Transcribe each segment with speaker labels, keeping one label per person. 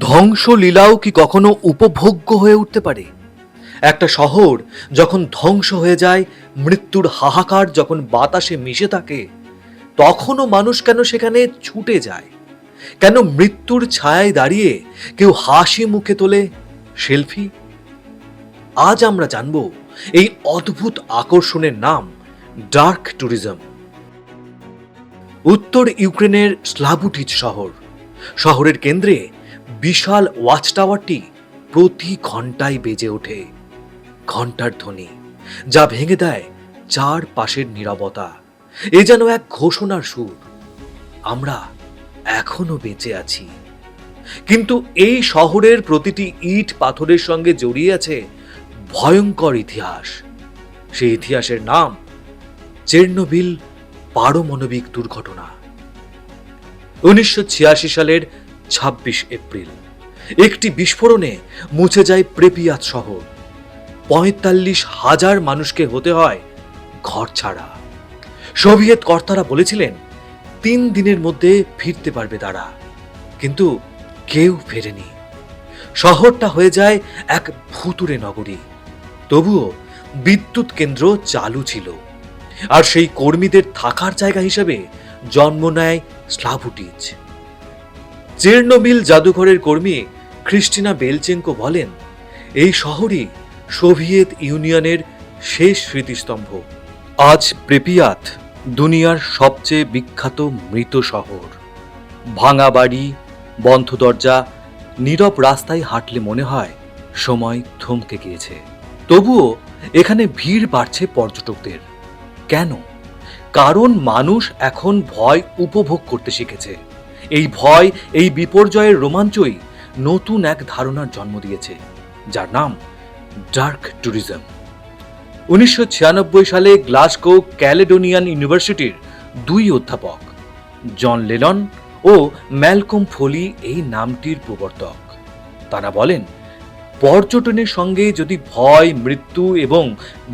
Speaker 1: ধ্বংসলীলাও কি কখনো উপভোগ্য হয়ে উঠতে পারে? একটা শহর যখন ধ্বংস হয়ে যায়, মৃত্যুর হাহাকার যখন বাতাসে মিশে থাকে, তখনও মানুষ কেন সেখানে ছুটে যায়? কেন মৃত্যুর ছায়ায় দাঁড়িয়ে কেউ হাসি মুখে তোলে সেলফি? আজ আমরা জানব এই অদ্ভুত আকর্ষণের নাম ডার্ক ট্যুরিজম। উত্তর ইউক্রেনের স্লাবুটিজ শহর। শহরের কেন্দ্রে বিশাল ওয়াচ টাওয়ারটি প্রতি ঘন্টায় বেজে ওঠে। ঘণ্টার ধ্বনি, যা ভেঙে দেয় চার পাশের নীরবতা। এ যেন এক ঘোষণার সুর। আমরা এখনও বেঁচে আছি। কিন্তু এই শহরের প্রতিটি ইট পাথরের সঙ্গে জড়িয়ে আছে ভয়ঙ্কর ইতিহাস। সেই ইতিহাসের নাম চেরনোবিল পারমাণবিক দুর্ঘটনা। উনিশশো ছিয়াশি সালের ছাব্বিশ এপ্রিল। একটি বিস্ফোরণে মুছে যায় প্রেপিয়াত শহর পঁয়তাল্লিশ হাজার মানুষকে হতে হয় ঘর ছাড়া। সোভিয়েত কর্তারা বলেছিলেন, তিন দিনের মধ্যে ফিরতে পারবে তারা, কিন্তু কেউ ফেরেনি। শহরটা হয়ে যায় এক ভুতুরে নগরী। তবুও বিদ্যুৎ কেন্দ্র চালু ছিল। আর সেই কর্মীদের থাকার জায়গা হিসেবে জন্ম নেয় স্লাভুটিজ। চেরনোবিল জাদুঘরের কর্মী ক্রিস্টিনা বেলচেঙ্কো বলেন, এই শহরই সোভিয়েত ইউনিয়নের শেষ স্মৃতিস্তম্ভ। আজ প্রেপিয়াত দুনিয়ার সবচেয়ে বিখ্যাত মৃত শহর। ভাঙা বাড়ি, বন্ধ দরজা, নীরব রাস্তায় হাঁটলে মনে হয় সময় থমকে গিয়েছে। তবুও এখানে ভিড় বাড়ছে পর্যটকদের। কেন? কারণ মানুষ এখন ভয় উপভোগ করতে শিখেছে। এই ভয়, এই বিপর্যয়ের রোমাঞ্চই নতুন এক ধারণার জন্ম দিয়েছে, যার নাম ডার্ক ট্যুরিজম। উনিশশো ছিয়ানব্বই সালে গ্লাসগো ক্যালেডোনিয়ান ইউনিভার্সিটির দুই অধ্যাপক, জন লেলন ও ম্যালকম ফোলি এই নামটির প্রবর্তক। তারা বলেন পর্যটনের সঙ্গে যদি ভয়, মৃত্যু এবং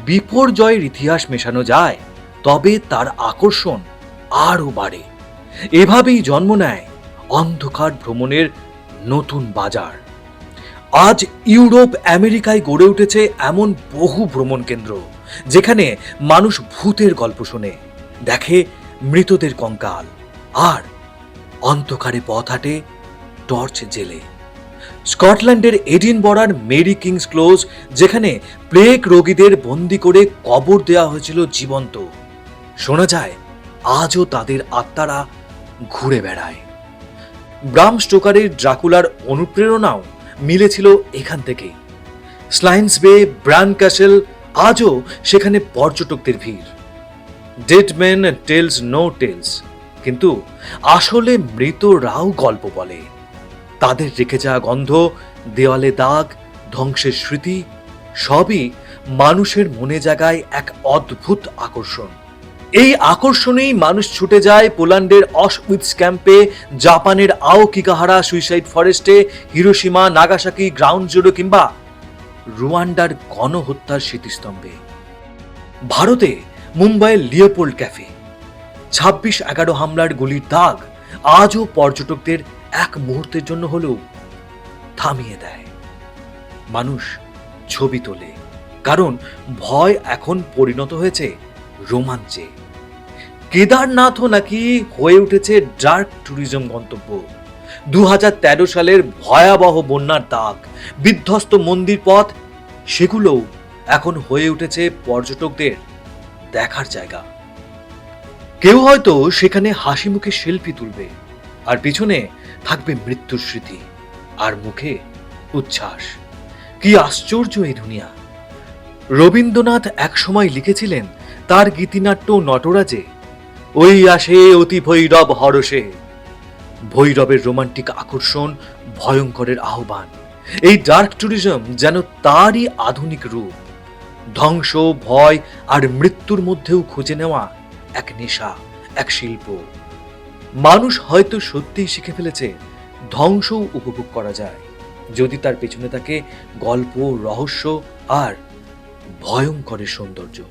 Speaker 1: বিপর্যয়ের ইতিহাস মেশানো যায়, তবে তার আকর্ষণ আরও বাড়ে। এভাবেই জন্ম নেয় অন্ধকার ভ্রমণের নতুন বাজার। আজ ইউরোপ, আমেরিকায় গড়ে উঠেছে এমন বহু ভ্রমণ কেন্দ্র, যেখানে মানুষ ভূতের গল্প শোনে, দেখে মৃতদের কঙ্কাল, আর অন্ধকারে পথ হাঁটে টর্চ জেলে। স্কটল্যান্ডের এডিনবরার মেরি কিংস ক্লোজ, যেখানে প্লেগ রোগীদের বন্দি করে কবর দেওয়া হয়েছিল জীবন্ত। শোনা যায়, আজও তাদের আত্মারা ঘুরে বেড়ায়। ব্রাম স্টোকারের ড্রাকুলার অনুপ্রেরণাও মিলেছিল এখান থেকে। স্লাইন্স বে, ব্রান ক্যাসেল, আজও সেখানে পর্যটকদের ভিড়। Dead man tells no tales. কিন্তু আসলে মৃতরাও গল্প বলে। তাদের রেখে যাওয়া গন্ধ, দেওয়ালে দাগ, ধ্বংসের স্মৃতি, সবই মানুষের মনে জাগায় এক অদ্ভুত আকর্ষণ। এই আকর্ষণেই মানুষ ছুটে যায় পোল্যান্ডের অশউইটস ক্যাম্পে, জাপানের আওকিকাহারা সুইসাইড ফরেস্টে হিরোসীমা নাগাসাকি, গ্রাউন্ড জিরো কিংবা রুয়ান্ডার গণহত্যার স্মৃতিস্তম্ভে। ভারতে মুম্বাইয়ের লিওপোল্ড ক্যাফে। ছাব্বিশ এগারো হামলার গুলির দাগ, আজও পর্যটকদের এক মুহূর্তের জন্য হলেও থামিয়ে দেয়। মানুষ ছবি তোলে, কারণ ভয় এখন পরিণত হয়েছে রোমাঞ্চে। কেদারনাথও নাকি হয়ে উঠেছে ডার্ক ট্যুরিজম গন্তব্য। দু হাজার তেরো সালের ভয়াবহ বন্যার দাগ, বিধ্বস্ত মন্দির পথ, সেগুলোও এখন হয়ে উঠেছে পর্যটকদের দেখার জায়গা। কেউ হয়তো সেখানে হাসি মুখে সেলফি তুলবে। আর পিছনে থাকবে মৃত্যুর স্মৃতি আর মুখে উচ্ছ্বাস। কি আশ্চর্য এই দুনিয়া। রবীন্দ্রনাথ একসময় লিখেছিলেন তার গীতিনাট্য নটরাজে, ওই আসে অতি ভৈরব হরসে ভৈরবের রোমান্টিক আকর্ষণ ভয়ঙ্করের আহ্বান। এই ডার্ক ট্যুরিজম যেন তারই আধুনিক রূপ। ধ্বংস, ভয় আর মৃত্যুর মধ্যেও খুঁজে নেওয়া এক নেশা, এক শিল্প। মানুষ হয়তো সত্যিই শিখে ফেলেছে, ধ্বংসও উপভোগ করা যায়। যদি তার পেছনে থাকে গল্প, রহস্য আর ভয়ঙ্করের সৌন্দর্য।